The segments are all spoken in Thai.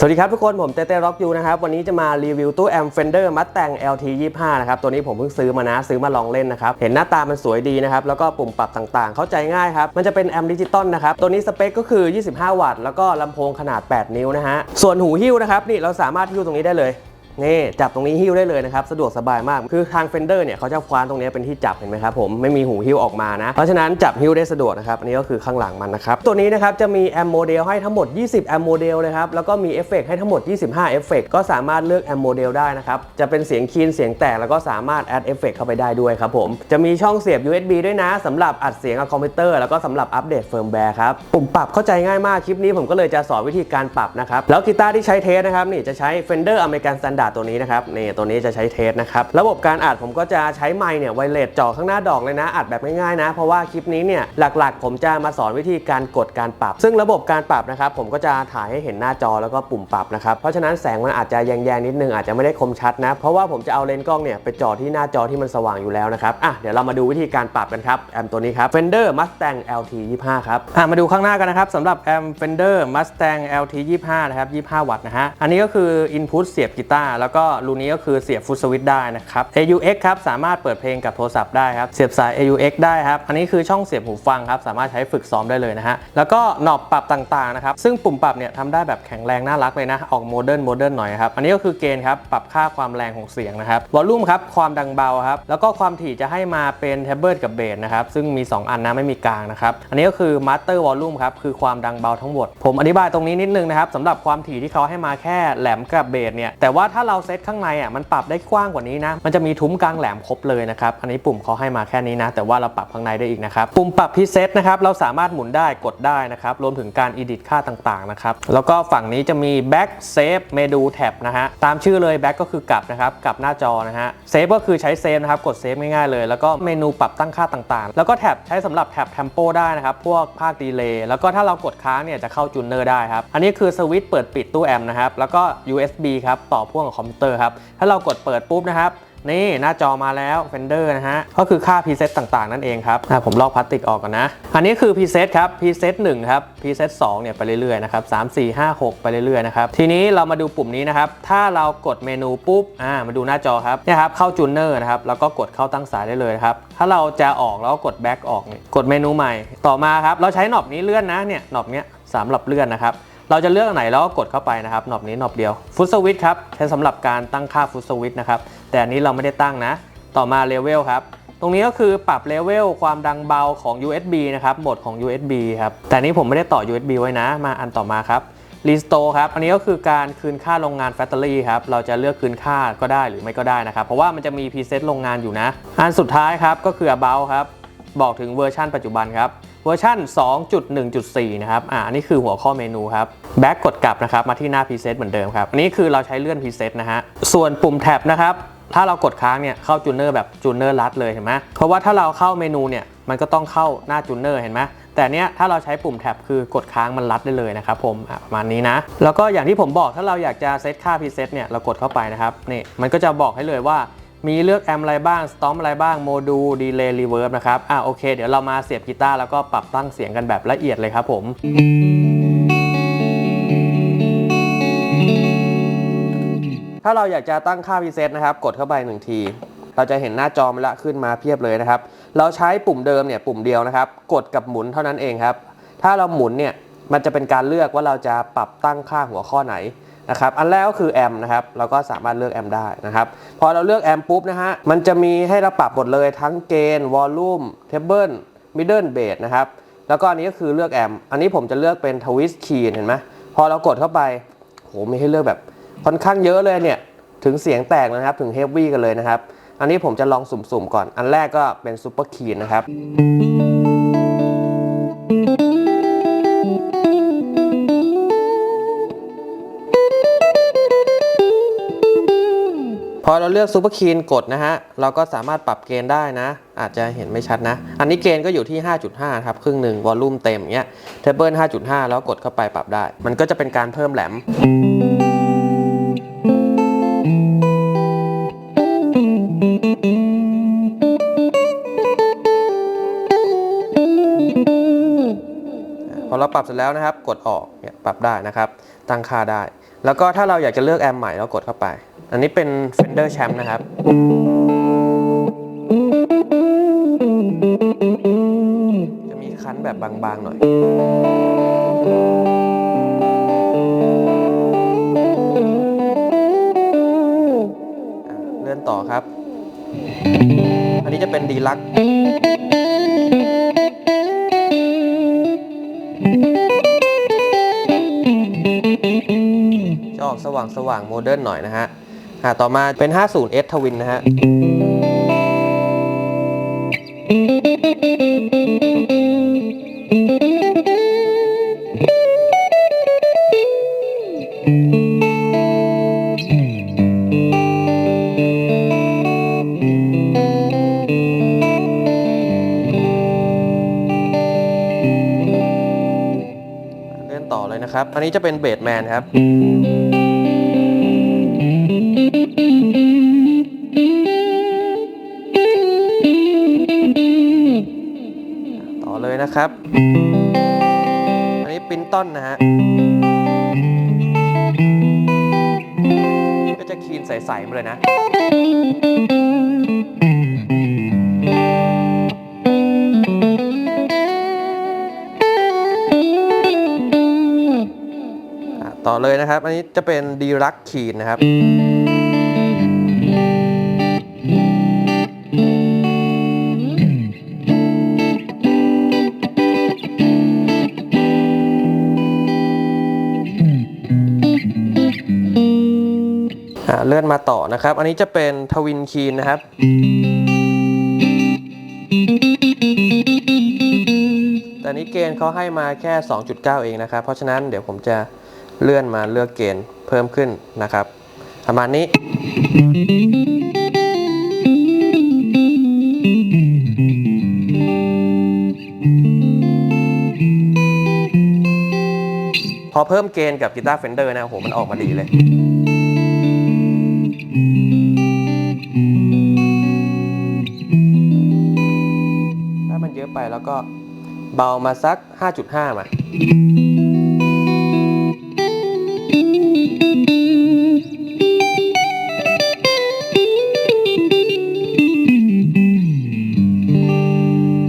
สวัสดีครับทุกคนผมเต้เต้ร็อกยูนะครับ วันนี้จะมารีวิวตู้แอมเฟนเดอร์มัดแต่ง LT 25นะครับ ตัวนี้ผมเพิ่งซื้อมานะ ซื้อมาลองเล่นนะครับ เห็นหน้าตามันสวยดีนะครับ แล้วก็ปุ่มปรับต่างๆ เข้าใจง่ายครับ มันจะเป็นแอมดิจิตอลนะครับ ตัวนี้สเปคก็คือ 25 วัตต์แล้วก็ลำโพงขนาด 8 นิ้วนะฮะส่วนหูหิ้วนะครับนี่เราสามารถหิ้วตรงนี้ได้เลย นี่จับตรงนี้หิ้วได้เลยนะครับ สะดวกสบายมาก คือทาง Fender เนี่ยเขาจะคว้านตรงนี้เป็นที่จับเห็นไหมครับผมไม่มีหูหิ้วออกมานะ เพราะฉะนั้นจับหิ้วได้สะดวกนะครับ อันนี้ก็คือข้างหลังมันนะครับ ตัวนี้นะครับจะมีแอมโมเดลให้ทั้งหมด 20 แอมโมเดลเลยครับ แล้วก็มีเอฟเฟกให้ทั้งหมด 25 เอฟเฟกก็สามารถเลือกแอมโมเดลได้นะครับ จะเป็นเสียงคีนเสียงแตกแล้วก็สามารถแอดเอฟเฟกเข้าไปได้ด้วยครับผม จะมีช่องเสียบ USB ด้วยนะสำหรับอัดเสียงกับคอมพิวเตอร์แล้วก็สำหรับอัปเดตเฟิร์มแวร์ครับปุ่มปรับเข้าใจง่ายมากคลิปนี้ผมก็เลยจะสอนวิธีการปรับนะครับแล้วกีตาร์ที่ใช้เทสนะครับนี่จะใช้ Fender American Standard ตัวนี้นะครับนี่ตัวนี้จะใช้เทสนะครับระบบการอัดผมก็จะใช้ไมค์เนี่ยไวเลสจ่อข้างหน้าดอกเลยนะ อัดแบบง่ายๆนะ เพราะว่าคลิปนี้เนี่ยหลักๆ ผมจะมาสอนวิธีการกดการปรับ ซึ่งระบบการปรับนะครับผมก็จะถ่ายให้เห็นหน้าจอแล้วก็ปุ่มปรับนะครับเพราะฉะนั้นแสงมันอาจจะแยงๆนิดนึงอาจจะไม่ได้คมชัดนะ เพราะว่าผมจะเอาเลนส์กล้องเนี่ยไปจ่อที่หน้าจอที่มันสว่างอยู่แล้วนะครับอะเดี๋ยวเรามาดูวิธีการปรับกันครับแอมตัวนี้ครับ Fender Mustang LT 25ครับอะมาดูข้างหน้ากันนะครับสำหรับแอม Fender Mustang LT 25นะครับ25 วัตต์นะฮะอันนี้ก็คือ Input เสียบกีตาร์แล้วก็รูนี้ก็คือเสียบฟุตสวิตได้นะครับ AUX ครับสามารถเปิดเพลงกับโทรศัพท์ได้ครับ เสียบสาย AUX ได้ครับ อันนี้คือช่องเสียบหูฟังครับสามารถใช้ฝึกซ้อมได้เลยนะฮะ แล้วก็หนอบปรับต่างๆนะครับ ซึ่งปุ่มปรับเนี่ยทำได้แบบแข็งแรงน่ารักเลยนะ ออกโมเดิร์นโมเดิร์นหน่อยครับ อันนี้ก็คือเกณฑ์ครับปรับค่าความแรงของเสียงนะครับ วอลลุ่มครับความดังเบาครับ แล้วก็ความถี่จะให้มาเป็นเทเบิลกับเบสนะครับ ซึ่งมี 2 อันนะไม่มีกลางนะครับ อันนี้ก็คือมาสเตอร์วอลลุ่มครับคือความดังเบาทั้งหมด ผมอธิบายตรงนี้นิดนึงนะครับสำหรับความถี่ที่เขาให้มาแค่แหลมกับเบสเนี่ยแต่ว่าถ้าเราเซตข้างในอะมันปรับได้กว้างกว่านี้นะ มันจะมีทุ้มกลางแหลมครบเลยนะครับ อันนี้ปุ่มเขาให้มาแค่นี้นะ แต่ว่าเราปรับข้างในได้อีกนะครับ ปุ่มปรับพิเศษนะครับเราสามารถหมุนได้กดได้นะครับ รวมถึงการ edit ค่าต่างๆนะครับ แล้วก็ฝั่งนี้จะมี back save menu tab นะฮะ ตามชื่อเลย back ก็คือกลับนะครับ กลับหน้าจอนะฮะ save ก็คือใช้ save นะครับ กด save ง่ายๆเลย แล้วก็เมนูปรับตั้งค่าต่างๆ แล้วก็แท็บใช้สำหรับแท็บ tempo ได้นะครับ พวกภาคดีเลย์แล้วก็ถ้าเรากดค้างเนี่ยจะเข้าจูนเนอร์ได้ครับ อันนี้คือสวิตช์เปิดปิดตู้แอมป์นะครับ แล้วก็ USB ครับ ต่อพ่วงกับคอมพิวเตอร์ครับ ถ้าเรากดเปิดปุ๊บนะครับ นี่หน้าจอมาแล้ว Fender นะฮะ ก็คือค่า preset ต่างๆ นั่นเองครับอะผมลอกพลาสติกออกก่อนนะ อันนี้คือ preset ครับ preset 1ครับ preset 2เนี่ยไปเรื่อยๆนะครับ3 4 5 6ไปเรื่อยๆนะครับ ทีนี้เรามาดูปุ่มนี้นะครับ ถ้าเรากดเมนูปุ๊บ อ่า มาดูหน้าจอครับ เนี่ยครับ เข้าจูเนอร์นะครับ แล้วก็กดเข้าตั้งสายได้เลยครับ ถ้าเราจะออกแล้วก็กด back ออกนี่กดเมนูใหม่ ต่อมาครับ เราใช้หนอบนี้เลื่อนนะ เนี่ย หนอบเนี้ยสำหรับเลื่อนนะครับ เราจะเลือกไหนแล้วก็กดเข้าไปนะครับหนอบนี้หนอบเดียวฟุตสวิตครับใช้สำหรับการตั้งค่าฟุตสวิตนะครับแต่อันนี้เราไม่ได้ตั้งนะ ต่อมาเลเวลครับตรงนี้ก็คือปรับเลเวลความดังเบาของ USB นะครับโหมดของ USB ครับแต่อันนี้ผมไม่ได้ต่อ USB ไว้นะ มาอันต่อมาครับ Restore ครับอันนี้ก็คือการคืนค่าโรงงาน Factory ครับเราจะเลือกคืนค่าก็ได้หรือไม่ก็ได้นะครับ เพราะว่ามันจะมี preset โรงงานอยู่นะ อันสุดท้ายครับก็คือ About ครับบอกถึงเวอร์ชันปัจจุบันครับ วอร์ชัน2.1.4 นะครับ อ่านนี้คือหัวข้อเมนูครับ แบ็กกดกลับนะครับ มาที่หน้า preset เหมือนเดิมครับ อันนี้คือเราใช้เลื่อน preset นะฮะ ส่วนปุ่มแท็บนะครับ ถ้าเรากดค้างเนี่ย เข้าจูเนอร์แบบจูเนอร์รัดเลยเห็นไหมเพราะว่าถ้าเราเข้าเมนูเนี่ย มันก็ต้องเข้าหน้าจูเนอร์เห็นไหมแต่เนี้ยถ้าเราใช้ปุ่มแท็บคือกดค้างมันรัดได้เลยนะครับผมประมาณนี้นะ แล้วก็อย่างที่ผมบอกถ้าเราอยากจะเซตค่า preset เนี่ย เรากดเข้าไปนะครับ นี่ มันก็จะบอกให้เลยว่า มีเลือกแอมอะไรบ้างสตอมอะไรบ้างโมดูลดีเลย์รีเวิร์บนะครับอะโอเค เดี๋ยวเรามาเสียบกีตาร์แล้วก็ปรับตั้งเสียงกันแบบละเอียดเลยครับผมถ้าเราอยากจะตั้งค่าพรีเซตนะครับ กดเข้าไปหนึ่งที เราจะเห็นหน้าจอมันละขึ้นมาเพียบเลยนะครับ เราใช้ปุ่มเดิมเนี่ยปุ่มเดียวนะครับ กดกับหมุนเท่านั้นเองครับ ถ้าเราหมุนเนี่ยมันจะเป็นการเลือกว่าเราจะปรับตั้งค่าหัวข้อไหน นะครับอันแรกก็คือแอมนะครับเราก็สามารถเลือกแอมได้นะครับพอเราเลือกแอมปุ๊บนะฮะมันจะมีให้เราปรับหมดเลยทั้งเกณฑ์วอลลุ่มเทเบิลมิดเดิลเบสนะครับแล้วก็อันนี้ก็คือเลือกแอมอันนี้ผมจะเลือกเป็นทวิสคีนเห็นไหมพอเรากดเข้าไปโหมีให้เลือกแบบค่อนข้างเยอะเลยเนี่ยถึงเสียงแตกนะครับถึงเฮฟวี่กันเลยนะครับ อันนี้ผมจะลองสุ่มๆก่อน อันแรกก็เป็นซูเปอร์คีนนะครับ อเราเลือกซูเปอร์คีนกดนะฮะ เราก็สามารถปรับเกณฑ์ได้นะ อาจจะเห็นไม่ชัดนะ อันนี้เกณฑ์ก็อยู่ที่ 5.5 ครับ ครึ่งหนึ่งวอลลุ่มเต็มเงี้ยเทเบิล5.5 แล้วกดเข้าไปปรับได้ มันก็จะเป็นการเพิ่มแหลมพอเราปรับเสร็จแล้วนะครับ กดออกเนี่ยปรับได้นะครับ ตั้งค่าได้ แล้วก็ถ้าเราอยากจะเลือกแอมป์ใหม่เรากดเข้าไป อันนี้เป็น Fender Champ นะครับ จะมีคันแบบบางๆหน่อยอเลื่อนต่อครับ อันนี้จะเป็นดีลักจะออกสว่างสว่างโมเดิร์นหน่อยนะฮะ อะต่อมาเป็น 50S Twin นะฮะเล่นต่อเลยนะครับ อันนี้จะเป็นเบสแมนครับ เลยนะครับ อันนี้ปินต้นนะฮะ ก็จะคีนใสๆมาเลยนะต่อเลยนะครับ อันนี้จะเป็นดีรักคีนนะครับ เลื่อนมาต่อนะครับ อันนี้จะเป็นทวินคีนนะครับแต่นี้เกณฑ์เขาให้มาแค่ 2.9 เองนะครับ เพราะฉะนั้นเดี๋ยวผมจะเลื่อนมาเลือกเกณฑ์เพิ่มขึ้นนะครับ ประมาณนี้ พอเพิ่มเกณฑ์กับกีตาร์เฟนเดอร์นะโอ้โหมันออกมาดีเลย แล้วก็เบามาสัก 5.5 มา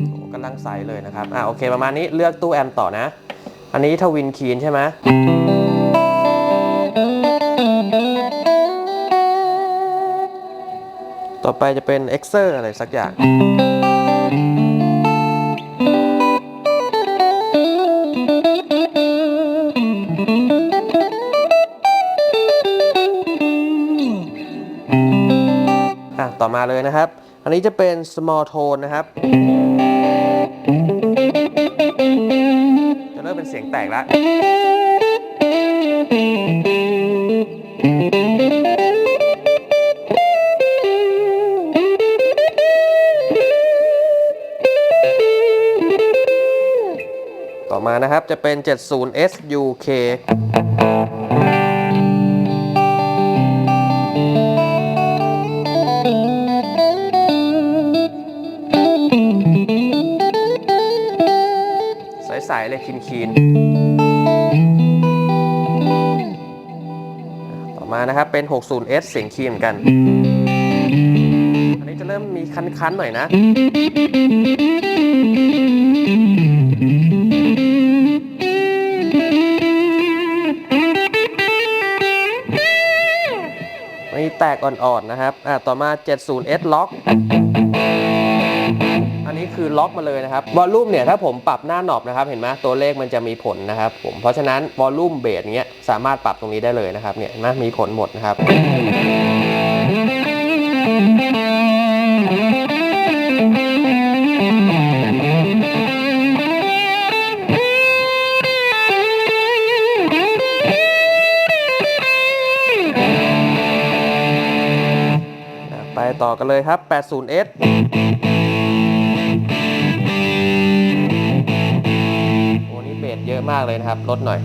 โอ้กำลังใสเลยนะครับ อ่าโอเค ประมาณนี้เลือกตู้แอมป์ต่อนะ อันนี้ทวินคีนใช่ไหมต่อไปจะเป็นเอ็กเซอร์อะไรสักอย่าง มาเลยนะครับ อันนี้จะเป็น small tone นะครับ จะเริ่มเป็นเสียงแตกแล้วต่อมานะครับจะเป็น 70 SUK เลยคีนๆต่อมานะครับเป็น 60S เสียงคีนกัน อันนี้จะเริ่มมีคันๆหน่อยนะมีแตกอ่อนๆนะครับ อ่าต่อมา 70S ล็อก คือล็อกมาเลยนะครับวอลลุ่มเนี่ยถ้าผมปรับหน้าหนอบนะครับเห็นไหมตัวเลขมันจะมีผลนะครับผมเพราะฉะนั้นวอลลุ่มเบสเนี้ยสามารถปรับตรงนี้ได้เลยนะครับเนี่ยนไหมมีผลหมดนะครับไปต่อกันเลยครับ 80S เยอะมากเลยนะครับ ลดหน่อย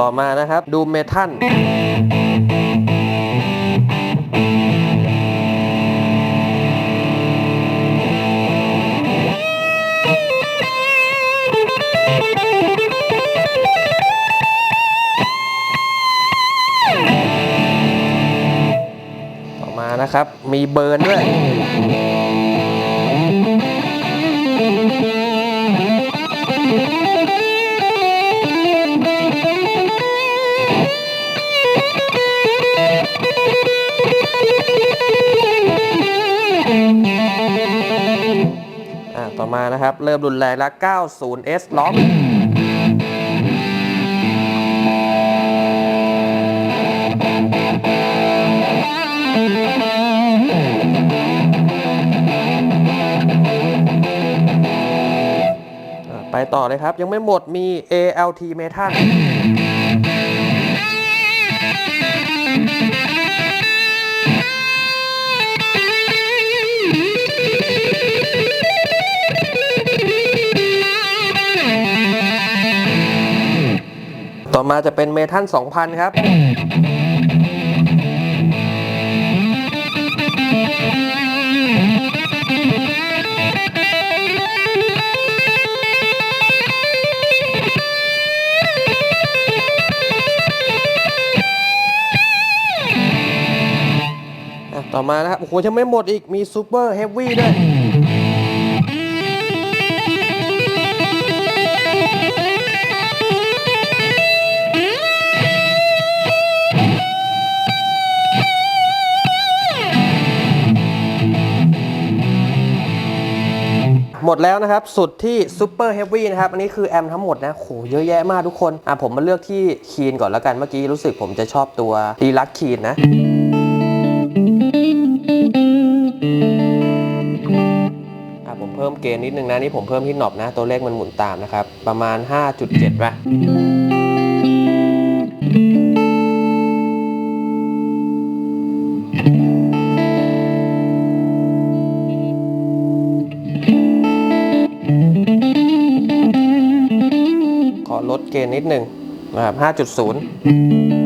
ต่อมานะครับ ดูเมทัล นะครับ มีเบิร์นด้วยต่อมานะครับ เริ่มรุนแรงแล้ว 90S ล็อก ไปต่อเลยครับ ยังไม่หมดมี ALT Metal ต่อมาจะเป็นเมทัล2,000 ครับ ต่อมานะครับ โอ้โหยังไม่หมดอีก มีซูเปอร์เฮฟวี่ด้วย หมดแล้วนะครับ สุดที่ซูเปอร์เฮฟวี่นะครับ อันนี้คือแอมทั้งหมดนะโหเยอะแยะมากทุกคน อะผมมาเลือกที่คีนก่อนแล้วกัน เมื่อกี้รู้สึกผมจะชอบตัวดีลักคีนนะ อะผมเพิ่มเกณฑ์นิดนึงนะนี่ผมเพิ่มที่หนอบนะ ตัวเลขมันหมุนตามนะครับ ประมาณ 5.7ป่ะขอลดเกณฑ์นิดหนึ่งนะครับ5.0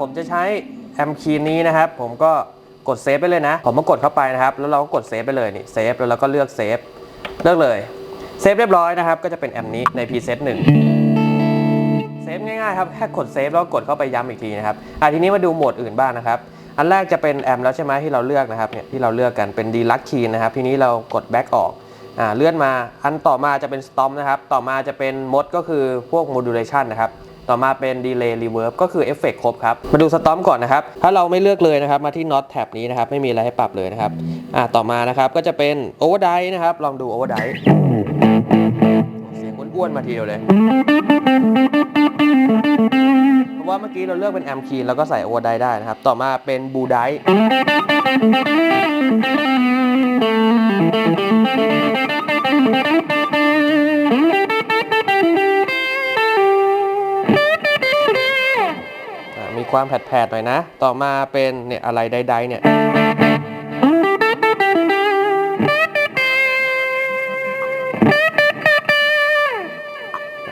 ผมจะใช้แอมคีนี้นะครับ ผมก็กดเซฟไปเลยนะ ผมมากดเข้าไปนะครับ แล้วเราก็กดเซฟไปเลยนี่เซฟแล้วเราก็เลือกเซฟเลือกเลยเซฟเรียบร้อยนะครับ ก็จะเป็นแอมนี้ใน preset 1เซฟง่ายๆครับแค่กดเซฟแล้วกดเข้าไปย้ำอีกทีนะครับอะทีนี้มาดูโหมดอื่นบ้างนะครับ อันแรกจะเป็นแอมแล้วใช่ไหมที่เราเลือกนะครับเนี่ยที่เราเลือกกันเป็นดีลักคีนนะครับ ทีนี้เรากดแบ็กออกอ่าเลื่อนมาอันต่อมาจะเป็นสตอมนะครับ ต่อมาจะเป็นมดก็คือพวก modulation นะครับ ต่อมาเป็น delay reverb ก็คือเอฟเฟกครบครับ มาดูสตอมก่อนนะครับ ถ้าเราไม่เลือกเลยนะครับ มาที่ not tab นี้นะครับ ไม่มีอะไรให้ปรับเลยนะครับอ่าต่อมานะครับก็จะเป็น overdrive นะครับ ลองดู overdrive เสียงอ้วนๆมาทีเดียวเลย เพราะว่าเมื่อกี้เราเลือกเป็นแอมคีนแล้วก็ใส่ overdrive ได้นะครับ ต่อมาเป็น blue drive ความแผดๆหน่อยนะ ต่อมาเป็นเนี่ยอะไรใดๆเนี่ย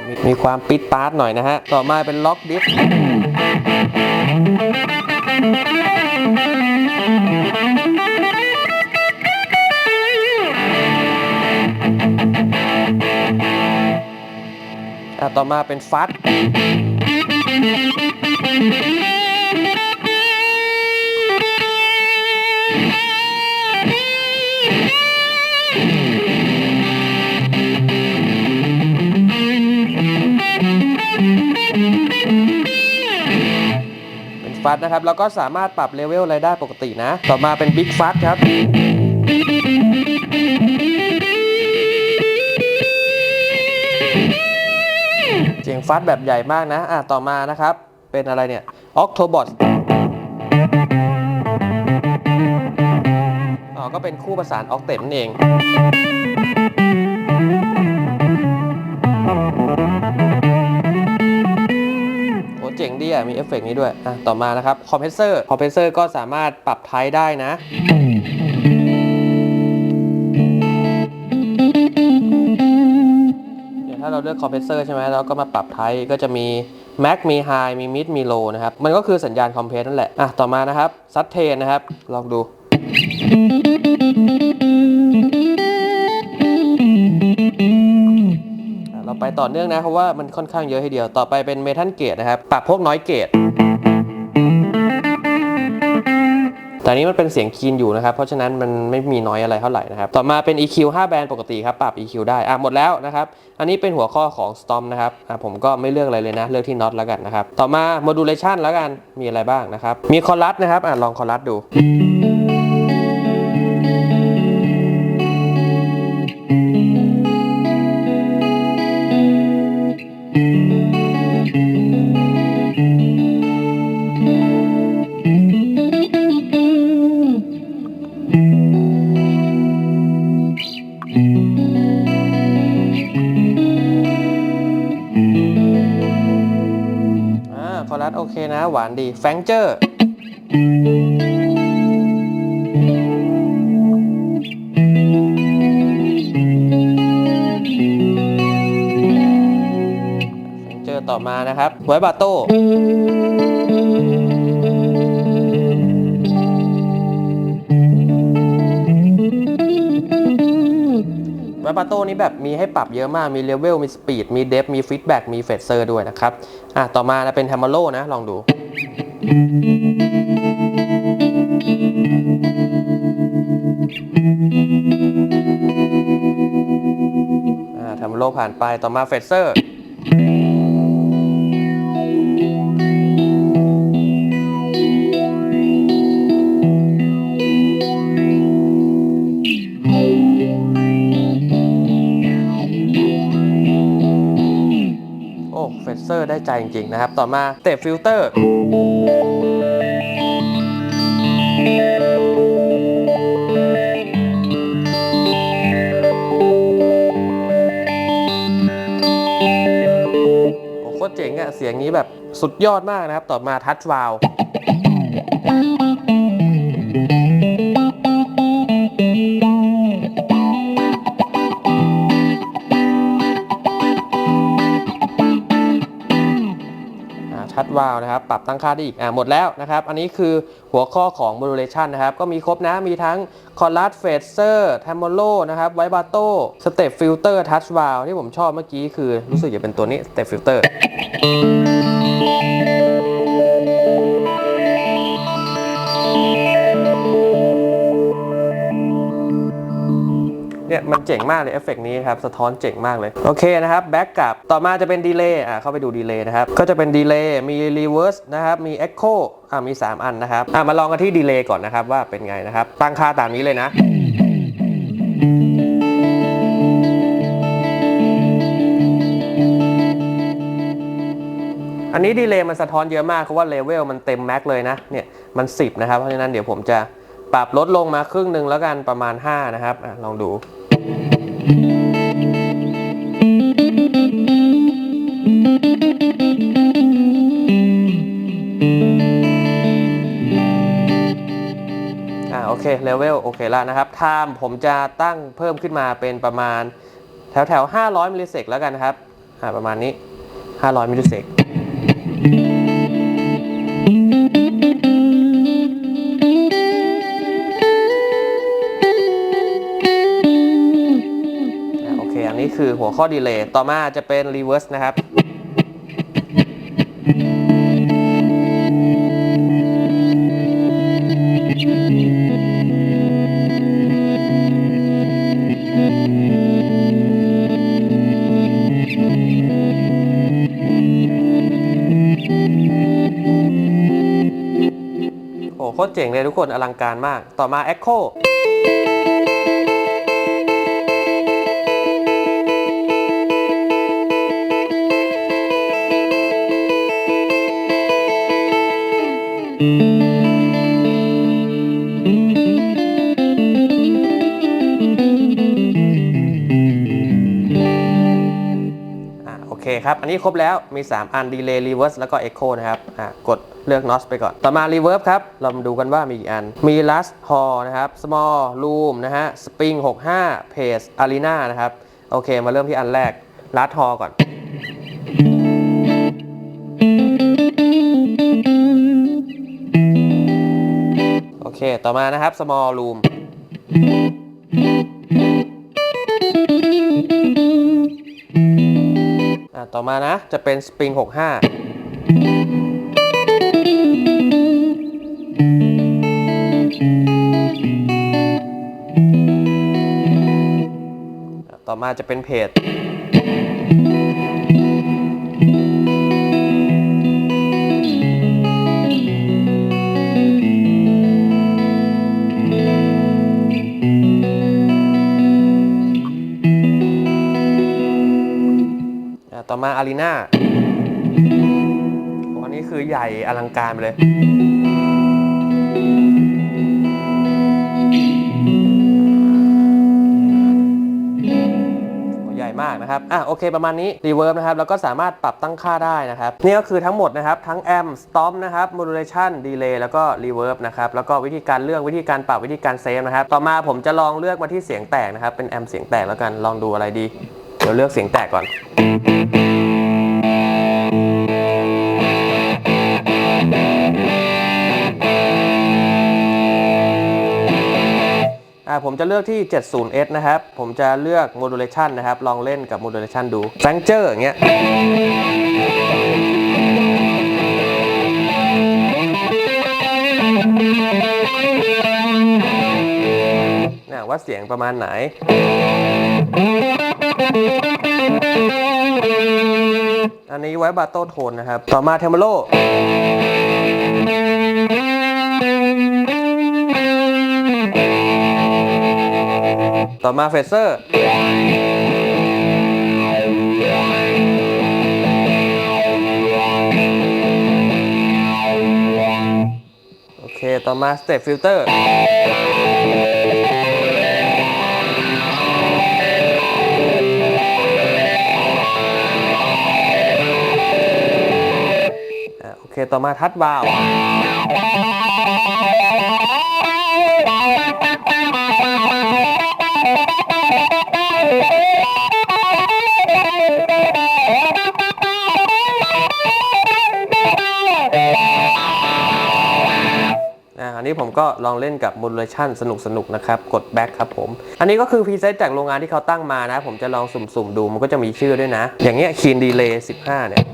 มีมีความปิดปาร์ตหน่อยนะฮะ ต่อมาเป็นล็อกดิฟอะต่อมาเป็นฟัด ฟัดนะครับ แล้วก็สามารถปรับเลเวลอะไรได้ปกตินะ ต่อมาเป็นบิ๊กฟัดครับเสียงฟัดแบบใหญ่มากนะ อะ ต่อมานะครับ เป็นอะไรเนี่ย Octobot อ๋อ ก็เป็นคู่ประสาน Octet นั่นเอง เจ๋งดีอะ มีเอฟเฟกต์นี้ด้วยอะต่อมานะครับคอมเพรสเซอร์คอมเพรสเซอร์ก็สามารถปรับไทป์ได้นะเดี๋ยวถ้าเราเลือกคอมเพรสเซอร์ใช่ไหมเราก็มาปรับไทป์ก็จะมี Max มี High มี Mid มี Low นะครับ มันก็คือสัญญาณคอมเพรสนั่นแหละ อะ ต่อมานะครับซั t เทนนะครับ ลองดู ไปต่อเนื่องนะ เพราะว่ามันค่อนข้างเยอะทีเดียว ต่อไปเป็นเมทัลเกตนะครับ ปรับพวกน้อยเกตแต่นนี้มันเป็นเสียงคีนอยู่นะครับ เพราะฉะนั้นมันไม่มีน้อยอะไรเท่าไหร่นะครับ ต่อมาเป็น EQ 5 แบนด์ปกติครับ ปรับ EQ ได้ อะหมดแล้วนะครับ อันนี้เป็นหัวข้อของ Storm นะครับ อะผมก็ไม่เลือกอะไรเลยนะ เลือกที่ Not แล้วกันนะครับ ต่อมา Modulation แล้วกัน มีอะไรบ้างนะครับ มีคอรัสนะครับ อะลองคอรัสดู รัสโอเคนะ หวานดีแฟงเจอร์เจอต่อมานะครับไวบาโต้ ไวปาโต้นี้แบบมีให้ปรับเยอะมาก มีเลเวล มีสปีด มีเดฟ มีฟีดแบ็กมีเฟดเซอร์ด้วยนะครับ อะ ต่อมานะเป็นแฮมเมโลนะ ลองดู อ่าแฮมเมโลผ่านไป ต่อมาเฟดเซอร์ เซอร์ได้ใจจริงๆนะครับ ต่อมาเตะฟิลเตอร์โอ้โคตรเจ๋งอะเสียงนี้แบบสุดยอดมากนะครับ ต่อมาทัชวาล ทัชวาลนะครับ ปรับตั้งค่าได้อีก อ่าหมดแล้วนะครับ อันนี้คือหัวข้อของ modulation นะครับ ก็มีครบนะ มีทั้ง c o r r u s phaser tremolo นะครับ vibrato step filter touch valve ที่ผมชอบเมื่อกี้คือรู้สึกจะเป็นตัวนี้ step filter เนี่ยมันเจ๋งมากเลยเอฟเฟกต์นี้ครับ สะท้อนเจ๋งมากเลย โอเคนะครับแบ็กกลับต่อมาจะเป็นดีเลย์อะเข้าไปดูดีเลย์นะครับ ก็จะเป็นดีเลย์มีรีเวิร์สนะครับ มีเอ็กโคอะมี 3 อันนะครับอะมาลองกันที่ดีเลย์ก่อนนะครับว่าเป็นไงนะครับ ตั้งค่าตามนี้เลยนะอันนี้ดีเลย์มันสะท้อนเยอะมากเพราะว่าเลเวลมันเต็มแม็กเลยนะเนี่ยมัน 10 นะครับ เพราะฉะนั้นเดี๋ยวผมจะปรับลดลงมาครึ่งหนึ่งแล้วกันประมาณ 5 นะครับอลองดู เคเลเวลโอเคแล้วนะครับไทม์ผมจะตั้งเพิ่มขึ้นมาเป็นประมาณแถวแถว500มิลลิเซกแล้วกันนะครับประมาณนี้ 500มิลลิเซกโอเค อันนี้คือหัวข้อดีเลย์ต่อมาจะเป็น reverse นะครับ จ๋งเลยทุกคนอลังการมาก ต่อมา Echo คครับ อันนี้ครบแล้วมี 3 อัน Delay Reverse แล้วก็ Echo นะครับอะกดเลือก NOS ไปก่อน ต่อมา Reverb ครับ เรามาดูกันว่ามีกี่อัน มี Last Hall นะครับ Small Room นะฮะ Spring 65 Pace Arena นะครับ โอเค มาเริ่มที่อันแรก Last Hall ก่อนโอเค ต่อมานะครับ small room ต่อมานะ จะเป็นสปริง 65 ต่อมาจะเป็นเพจ มาอารีนาอันนี้คือใหญ่อลังการไปเลย ใหญ่มากนะครับ อะโอเคประมาณนี้รีเวิร์บนะครับ แล้วก็สามารถปรับตั้งค่าได้นะครับ นี่ก็คือทั้งหมดนะครับ ทั้งแอมสตอมนะครับ modulation delay แล้วก็รีเวิร์บนะครับ แล้วก็วิธีการเลือกวิธีการปรับวิธีการเซฟนะครับ ต่อมาผมจะลองเลือกมาที่เสียงแตกนะครับ เป็นแอมเสียงแตกแล้วกัน ลองดูอะไรดี เดี๋ยวเลือกเสียงแตกก่อนอ่าผมจะเลือกที่ 70S นะครับ ผมจะเลือก modulation นะครับ ลองเล่นกับ modulation ดู f a n g e r อย่างเงี้ยนะว่าเสียงประมาณไหน อันนี้ไว้บาโต้โทนนะครับ ต่อมาเทมโลต่อมาเฟเซอร์ โอเค ต่อมาสเตปฟิลเตอร์ เคต่อมาทัดวาวอันนี้ผมก็ลองเล่นกับ modulation สนุกๆนะครับ กด back ครับผม อันนี้ก็คือพรีเซตจากโรงงานที่เขาตั้งมานะ ผมจะลองสุ่มๆดูมันก็จะมีชื่อด้วยนะ อย่างเงี้ย Keen Delay 15 เนี่ย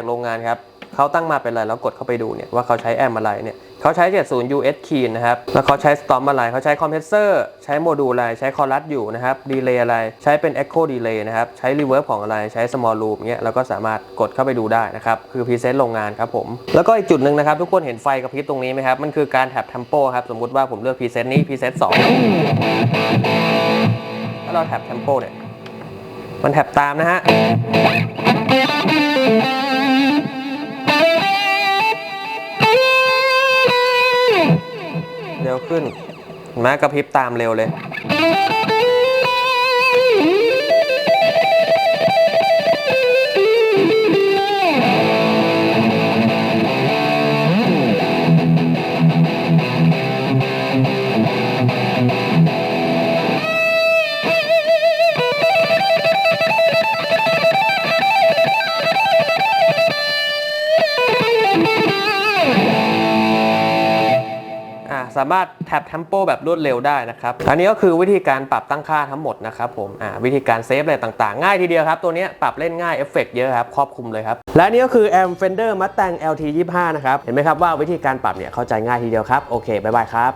จากโรงงานครับเขาตั้งมาเป็นอะไรแล้วกดเข้าไปดูเนี่ยว่าเขาใช้แอมอะไรเนี่ยเขาใช้ 70 US Key นะครับ แล้วเขาใช้สตอมอะไรเขาใช้คอมเพรสเซอร์ ใช้โมดูลอะไร ใช้คอรัสอยู่นะครับ ดีเลย์อะไร ใช้เป็น Echo Delay นะครับ ใช้ Reverb ของอะไร ใช้ Small Loop เงี้ยแล้วก็สามารถกดเข้าไปดูได้นะครับ คือพรีเซนต์โรงงานครับผม แล้วก็อีกจุดหนึ่งนะครับ ทุกคนเห็นไฟกระพริบตรงนี้ไหมครับ มันคือการแท็บ Tempo ครับ สมมุติว่าผมเลือกพรีเซนต์นี้พรีเซนต์2ถ้าเราแท็บ Tempo เนี่ย มันแท็บตามนะฮะ เร็วขึ้นเห็นไหมกระพริบตามเร็วเลย สามารถแท็บเทมโปแบบรวดเร็วได้นะครับ อันนี้ก็คือวิธีการปรับตั้งค่าทั้งหมดนะครับผมอ่าวิธีการเซฟอะไรต่างๆ ง่ายทีเดียวครับ ตัวนี้ปรับเล่นง่ายเอฟเฟกต์เยอะครับ ครอบคลุมเลยครับ และนี่ก็คือแอมเฟนเดอร์มัตแตง LT 25นะครับ เห็นไหมครับว่าวิธีการปรับเนี่ยเข้าใจง่ายทีเดียวครับ โอเคบ๊ายบายครับ